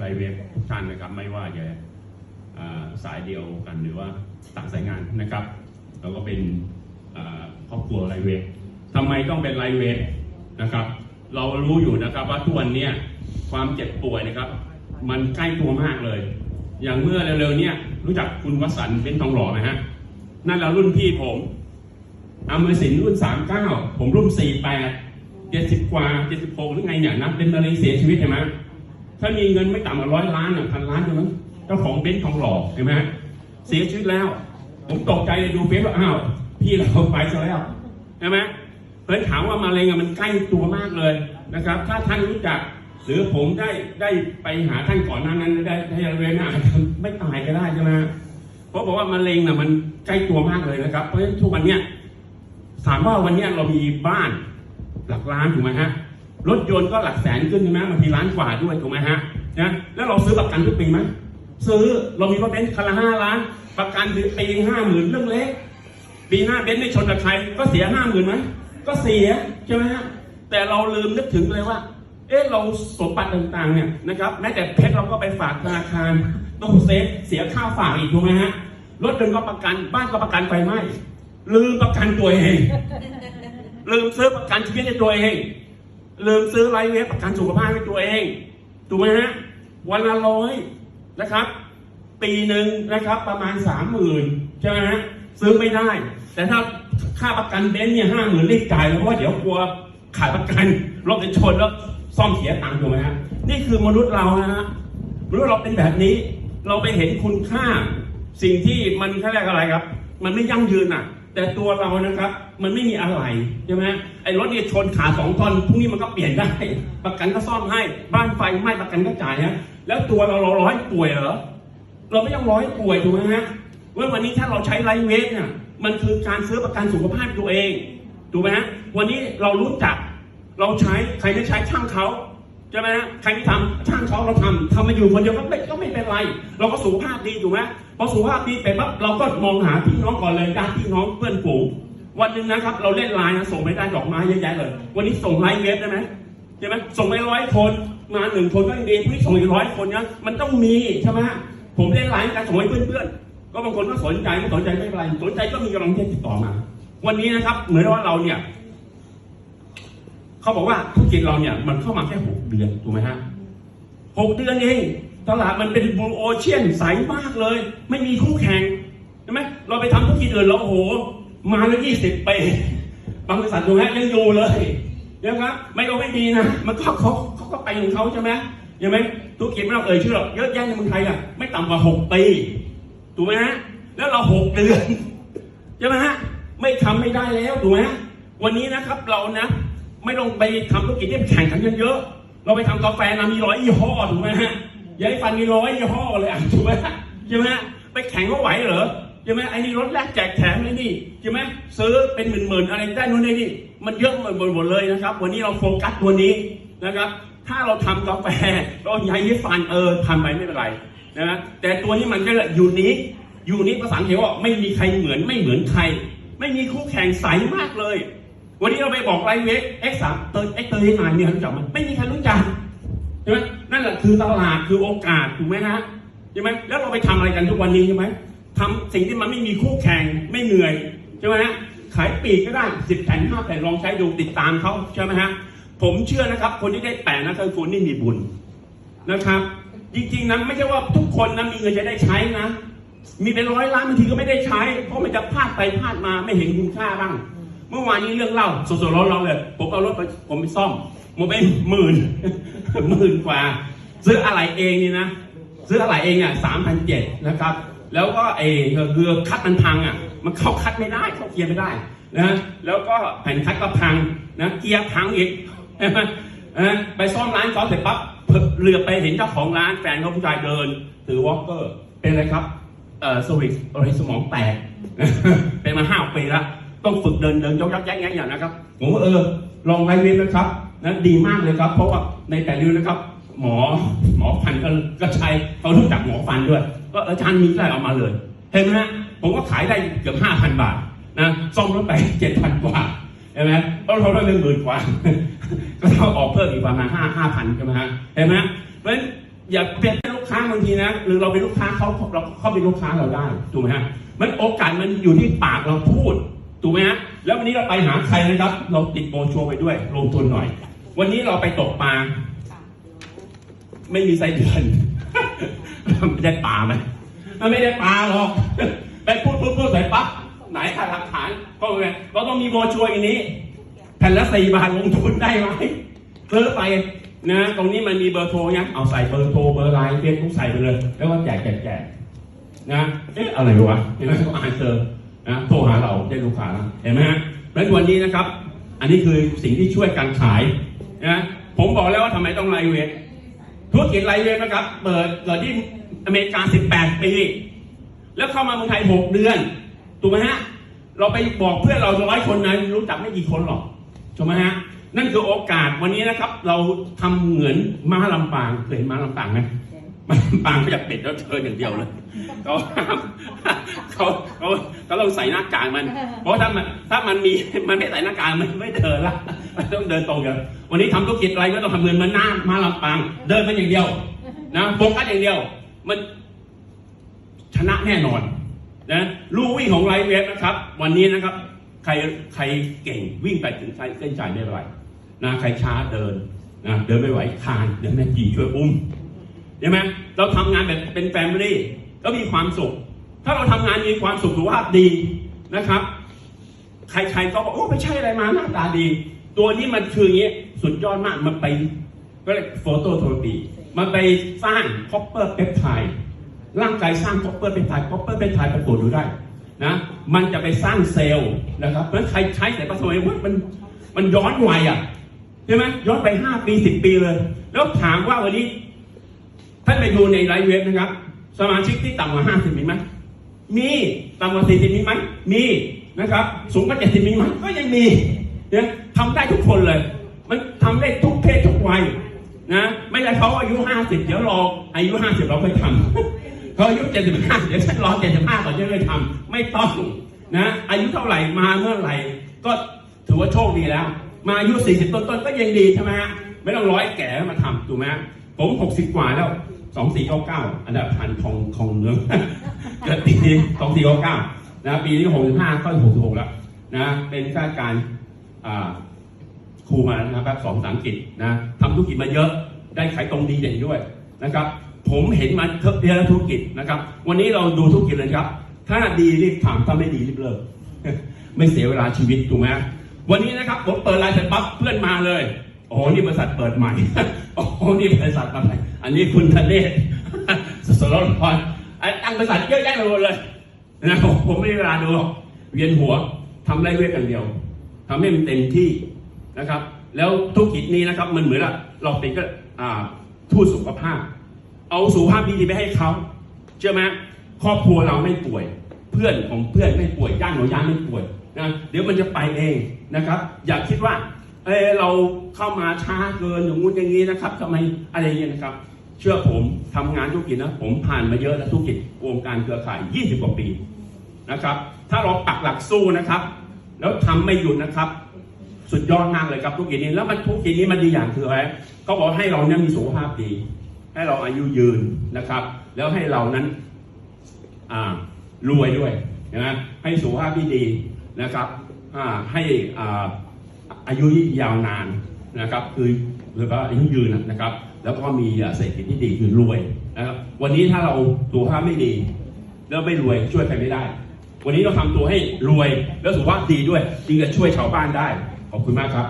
ไลเว็บทุกท่านนะครับไม่ว่าจะสายเดียวกันหรือว่าต่างสายงานนะครับเราก็เป็นครอบครัวไลเว็บทำไมต้องเป็นไลเว็บนะครับ เรารู้อยู่นะครับว่าทุกวันนี้ความเจ็บป่วยนะครับ มันใกล้ตัวมากเลย อย่างเมื่อเร็วๆเนี้ยรู้จักคุณวสันต์เป็นทองหล่อไหมฮะนั่นแหละรุ่นพี่ผมอเมสินรุ่น 39 ผมรุ่น 48 70 กว่า 76 หรือไงเนี่ยนะเป็นมะเร็งเสียชีวิตเห็นไหม ถ้ามีเงินไม่ต่ำกว่าร้อยล้านอะพันล้านใช่ไหมเจ้าของเบนซ์ทองหล่อเห็นไหมเสียชีวิตแล้ว ผมตกใจเลยดูเฟซว่าอ้าวพี่เราไปซะแล้วใช่ไหมเลยถามว่ามะเร็งมันใกล้ตัวมากเลยนะครับ ถ้าท่านรู้จักหรือผมได้ได้ไปหาท่านก่อนหน้านั้นได้ได้เรียนอาจจะไม่ตายก็ได้ใช่ไหมเพราะบอกว่ามะเร็งน่ะมันใกล้ตัวมากเลยนะครับ เพราะฉะนั้นทุกวันเนี้ยถามว่าวันเนี้ยเรามีบ้านหลักล้านถูกไหมฮะ รถยนต์ก็หลักแสนขึ้นใช่ไหมบางทีล้านกว่าด้วยถูกไหมฮะนะแล้วเราซื้อประกันทุกปีไหมซื้อเรามีรถเบนซ์คันละห้าล้าน ประกันปีห้าหมื่นเรื่องเล็กปีหน้าเบนซ์ไม่ชนกับใครก็เสียห้าหมื่นไหมก็เสียใช่ไหมฮะแต่เราลืมนึกถึงเลยว่า เอ๊ะเราสมบัติต่างๆเนี่ยนะครับแม้แต่เพชรเราก็ไปฝากธนาคารตู้เซฟเสียค่าฝากอีกถูกไหมฮะรถยนต์ก็ประกันบ้านก็ประกันไฟไหม้ลืมประกันตัวเอง ลืมซื้อประกันชีวิตในตัวเอง ลืมซื้อไลฟ์เวฟประกันสุขภาพในตัวเองถูกไหมฮะวันละร้อยนะครับ ปีหนึ่งนะครับ ประมาณสามหมื่นใช่ไหมฮะซื้อไม่ได้ แต่ถ้าค่าประกันเบนซ์เนี่ยห้าหมื่นรีบจ่ายเพราะว่าเดี๋ยวกลัวขายประกันรถจะชนแล้วซ่อมเสียตังค์ถูกไหมฮะนี่คือมนุษย์เรานะฮะมนุษย์เราเป็นแบบนี้ เราไปเห็นคุณค่า สิ่งที่มันแค่เรียกอะไรครับ มันไม่ยั่งยืนอะ แต่ตัวเรานะครับ มันไม่มีอะไรใช่ไหมไอ้รถเนี่ยชนขาสองท่อนพรุ่งนี้มันก็เปลี่ยนได้ ประกันก็ซ่อมให้ บ้านไฟไหม้ประกันก็จ่ายฮะแล้วตัวเราเราร้อยป่วยเหรอเราไม่ต้องร้อยป่วยถูกไหมฮะว่าวันนี้ถ้าเราใช้ไลฟ์เวทเนี่ยมันคือการซื้อประกันสุขภาพตัวเองถูกไหมฮะวันนี้เรารู้จัก เราใช้ใครไม่ใช้ช่างเขาใช่ไหมฮะใครไม่ทำช่างเขาเราทำทำมาอยู่คนเดียวก็ไม่ก็ไม่เป็นไร เราก็สุขภาพดีถูกไหมพอสุขภาพดีไปปั๊บเราก็มองหาพี่น้องก่อนเลยญาติพี่น้องเพื่อนฝูง วันหนึ่งนะครับ เราเล่นไลน์นะส่งไปได้ดอกไม้เยอะแยะเลย วันนี้ส่งไลน์เวฟได้ไหมใช่ไหมส่งไปร้อยคนมาหนึ่งคนก็ยังดีพี่ส่งอีกร้อยคนเนี่ยมันต้องมีใช่ไหมผมเล่นไลน์การส่งให้เพื่อนๆก็บางคนก็สนใจไม่สนใจไม่เป็นไรสนใจก็มีกำลังใจติดต่อมา วันนี้นะครับ เหมือนว่าเราเนี่ยเขาบอกว่าธุรกิจเราเนี่ยมันเข้ามาแค่หกเดือนถูกไหมฮะหกเดือนเองตลาดมันเป็นบลูโอเชียนใสมากเลย ไม่มีคู่แข่งใช่ไหมเราไปทำธุรกิจอื่นเราโอ้โห มาแล้วยี่สิบปีบางบริษัทดูฮะยังอยู่เลยนะครับไม่ก็ไม่ดีนะมันก็เขาเขาก็ไปของเขาใช่ไหมใช่ไหมธุรกิจไม่ต้องเอ่ยชื่อหรอกเยอะแยะในเมืองไทยอะไม่ต่ำกว่าหกปีถูกไหมฮะแล้วเราหกเดือนใช่ไหมฮะไม่ทำไม่ได้แล้วถูกไหมฮะวันนี้นะครับเรานะไม่ต้องไปทำธุรกิจที่แข่งขันกันเยอะ เราไปทำกาแฟนะมีร้อยยี่ห้อถูกไหมฮะยายฟันมีร้อยยี่ห้อเลยอะถูกไหมฮะใช่ไหมฮะไปแข่งก็ไหวเหรอ ใช่ไหมไอ้นี่รถแรกแจกแถมเลยนี่ใช่ไหมซื้อเป็นหมื่นๆอะไรได้นู่นได้นี่มันเยอะหมดหมดเลยนะครับ วันนี้เราโฟกัสตัวนี้นะครับ ถ้าเราทำกาแฟเราใช้ยี่ฟันเออทำไปไม่เป็นไรนะแต่ตัวนี้มันก็อยู่นิคยูนิคภาษาอังกฤษว่าไม่มีใครเหมือนไม่เหมือนใคร ไม่มีคู่แข่งใสมากเลย วันนี้เราไปบอกไลฟ์เวท X สามเตอร์ X เตอร์นายเนี่ยรู้จักมันไม่มีใครรู้จักใช่ไหมนั่นแหละคือตลาดคือโอกาสถูกไหมฮะใช่ไหมแล้วเราไปทำอะไรกันทุกวันนี้ใช่ไหม ทำสิ่งที่มันไม่มีคู่แข่งไม่เหนื่อยใช่ไหมฮะขายปีกก็ได้สิบแผ่นห้าแผ่นลองใช้ดูติดตามเขาใช่ไหมฮะผมเชื่อนะครับ คนที่ได้แปะนะคือคนที่มีบุญนะครับ จริงๆนะไม่ใช่ว่าทุกคนนะมีเงินจะได้ใช้นะ มีเป็นร้อยล้านบางทีก็ไม่ได้ใช้ เพราะมันจะพลาดไปพลาดมาไม่เห็นคุณค่าบ้าง เมื่อวานนี้เรื่องเล่าสดๆร้อนๆเลยผมเอารถไปผมไปซ่อมหมดไปหมื่นหมื่นกว่า ซื้ออะไรเองนี่นะ ซื้ออะไรเองอะสามพันเจ็ดนะครับ แล้วก็เอเรือคัดมันพังอะ มันเข้าคัดไม่ได้เข้าเกียร์ไม่ได้นะแล้วก็แผ่นคัดก็พังนะเกียร์พังอีกไหมนะไปซ่อมร้านเขาเสร็จปั๊บเรือไปเห็นเจ้าของร้านแฟนเขาผู้ชายเดินถือวอลเกอร์เป็นอะไรครับเอ่อสวิตอะไรสมองแตกเป็นมาห้าปีแล้วต้องฝึกเดินเดินยกยักแยกแยกอย่างนะครับผมว่าเออลองไลฟ์เว็บนะครับนะดีมากเลยครับ เพราะว่าในแต่ละนะครับ หมอหมอฟันก็ก็ใช้เขารู้จักหมอฟันด้วย ก็อาจารย์มีอะไรเอามาเลย เห็นไหมฮะผมก็ขายได้เกือบห้าพันบาทนะซ่อมรถไปเจ็ดพันกว่าเห็นไหมต้องเราได้เป็นหมื่นกว่า ก็ต้องออกเพิ่มอีกประมาณห้าห้าพันใช่ไหมฮะเห็นไหมเพราะฉะนั้นอย่าเป็นลูกค้าบางทีนะหรือเราเป็นลูกค้าเขาเราเขาเป็นลูกค้าเราได้ถูกไหมฮะมันโอกาสมันอยู่ที่ปากเราพูดถูกไหมฮะแล้ววันนี้เราไปหาใครนะครับ เราติดโบชัวไปด้วยลงทุนหน่อย วันนี้เราไปตกปลา ไม่มีไส้เดือนไม่ได้ปลาไหมมันไม่ได้ปลาหรอก ไปพูดพูดพูดใส่ปั๊บไหนหลักฐานก็ไงเราต้องมีโบรชัวร์อย่างนี้แผ่นละสี่บาทลงทุนได้ไหมซื้อไปนะตรงนี้มันมีเบอร์โทรยังเอาใส่เบอร์โทรเบอร์ไลน์เฟซบุ๊กใส่ไปเลย แล้วก็แจกแจกแจกนะเอ๊ะอะไรวะเห็นไหมเขาอ่านเจอนะโทรหาเราได้ลูกค้าเห็นไหมฮะแล้ววันนี้นะครับ อันนี้คือสิ่งที่ช่วยการขายนะผมบอกแล้วว่าทำไมต้องไลฟ์เวท ธุรกิจไลฟ์เวทนะครับเปิดเกิดที่อเมริกา 18 ปี แล้วเข้ามาเมืองไทย 6 เดือน ถูกไหมฮะ เราไปบอกเพื่อนเราร้อยคนนะรู้จักไม่กี่คนหรอก ถูกไหมฮะ นั่นคือโอกาสวันนี้นะครับ เราทำเหมือนม้าลำปางเคยเห็นม้าลำปางไหมม้าลำปางเขาจะเป็ดแล้วเชิญอย่างเดียวเลยเขาห้าเขาเขาเขาใส่หน้ากากมัน เพราะถ้ามันถ้ามันมีมันไม่ใส่หน้ากากมันไม่เดินละ ต้องเดินตรงเดียววันนี้ทำธุรกิจอะไรก็ต้องทำเงินมันหน้ามาลำปาง เดินมันอย่างเดียว นะโฟกัสอย่างเดียว มันชนะแน่นอนนะลู่วิ่งของไลฟ์เวฟนะครับ วันนี้นะครับ ใครใครเก่งวิ่งไปถึงเส้นชัยไม่เป็นไรนะใครช้าเดินนะเดินไม่ไหวคานเดี๋ยวแม่จีช่วยอุ้มใช่ไหมเราทำงานแบบเป็นแฟมิลี่ก็มีความสุข ถ้าเราทำงานมีความสุขสุขภาพดีนะครับ ใครๆก็บอกโอ้ไม่ใช่อะไรมาหน้าตาดี ตัวนี้มันคืออย่างนี้สุดยอดมากมันไปก็เรียกโฟโตโทรปีมันไปสร้างคอปเปอร์เปปไทด์ร่างกายสร้างคอปเปอร์เป็นไทยคอปเปอร์เป็นไทยไปตรวจดูได้นะมันจะไปสร้างเซลล์นะครับเพราะใครใช้แต่ปัสสาวะว่ามันมันย้อนวัยอะใช่ไหมย้อนไปห้าปีสิบปีเลย แล้วถามว่าวันนี้ท่านไปดูในไลฟ์เว็บนะครับ สมาชิกที่ต่ำกว่าห้าสิบมีไหมมีต่ำกว่าสี่สิบมีไหมมีนะครับ สูงกว่าเจ็ดสิบมีไหมก็ยังมีเนี่ย ทำได้ทุกคนเลย มันทำได้ทุกเพศทุกวัยนะไม่ใช่เขาอายุห้าสิบเดี๋ยวรออายุห้าสิบเราค่อยทำเขาอายุเจ็ดสิบห้าเดี๋ยวฉันรอเจ็ดสิบห้าก่อนจะได้ทำไม่ต้องนะอายุเท่าไหร่มาเมื่อไหร่ก็ถือว่าโชคดีแล้ว มาอายุสี่สิบต้นๆก็ยังดีใช่ไหมฮะไม่ต้องร้อยแก่มาทำถูกไหมผมหกสิบกว่าแล้วสองสี่เก้าเก้าอันดับพันของของเมือเกิดปีนี้สองสี่เก้าเก้านะปีนี้หกสิบห้าก็หกสิบหกแล้วนะเป็นข้าราชการ ครูมานะครับสอนภาษาอังกฤษนะทำธุรกิจมาเยอะได้ขายตรงดีเด่นด้วยนะครับ ผมเห็นมาเทอะเยอะธุรกิจนะครับ วันนี้เราดูธุรกิจเลยครับ ถ้าดีรีบทำถ้าไม่ดีรีบเลิกไม่เสียเวลาชีวิตถูกไหมวันนี้นะครับผมเปิดไลน์เสร็จปั๊บเพื่อนมาเลยโอ้โหนี่บริษัทเปิดใหม่โอ้โหนี่บริษัทมาใหม่อันนี้คุณธเนศสรพรไอ้ตั้งบริษัทเยอะแยะไปหมดเลยนะผมไม่มีเวลาดูหรอกเวียนหัวทำได้เวทอย่เดียว ทำให้มันเต็มที่นะครับ แล้วธุรกิจนี้นะครับ มันเหมือนเราเป็นก็ทูตสุขภาพ เอาสุขภาพดีๆไปให้เขาเชื่อไหมครอบครัวเราไม่ป่วย เพื่อนของเพื่อนไม่ป่วยญาติของญาติไม่ป่วยนะเดี๋ยวมันจะไปเองนะครับ อย่าคิดว่าเออเราเข้ามาช้าเกินอย่างงู้นอย่างนี้นะครับทำไมอะไรอย่างเงี้ยนะครับ เชื่อผมทำงานธุรกิจนะผมผ่านมาเยอะแล้วธุรกิจวงการเครือข่าย 20 กว่าปีนะครับ ถ้าเราปักหลักสู้นะครับ แล้วทำไม่หยุดนะครับ สุดยอดมากเลยครับธุรกิจนี้แล้วมันธุรกิจนี้มันดีอย่างคืออะไรเขาบอกให้เราเนี่ยมีสุขภาพดี ให้เราอายุยืนนะครับ แล้วให้เรานั้นอ่ารวยด้วยนะให้สุขภาพที่ดีนะครับอ่าให้อ่าอายุยาวนานนะครับ คือคือว่าอายุยืนนะครับ แล้วก็มีเศรษฐกิจที่ดีคือรวยนะครับวันนี้ถ้าเราสุขภาพไม่ดี แล้วไม่รวยช่วยใครไม่ได้ วันนี้เราทำตัวให้รวยแล้วสุขภาพดีด้วยจึงจะช่วยชาวบ้านได้ขอบคุณมากครับ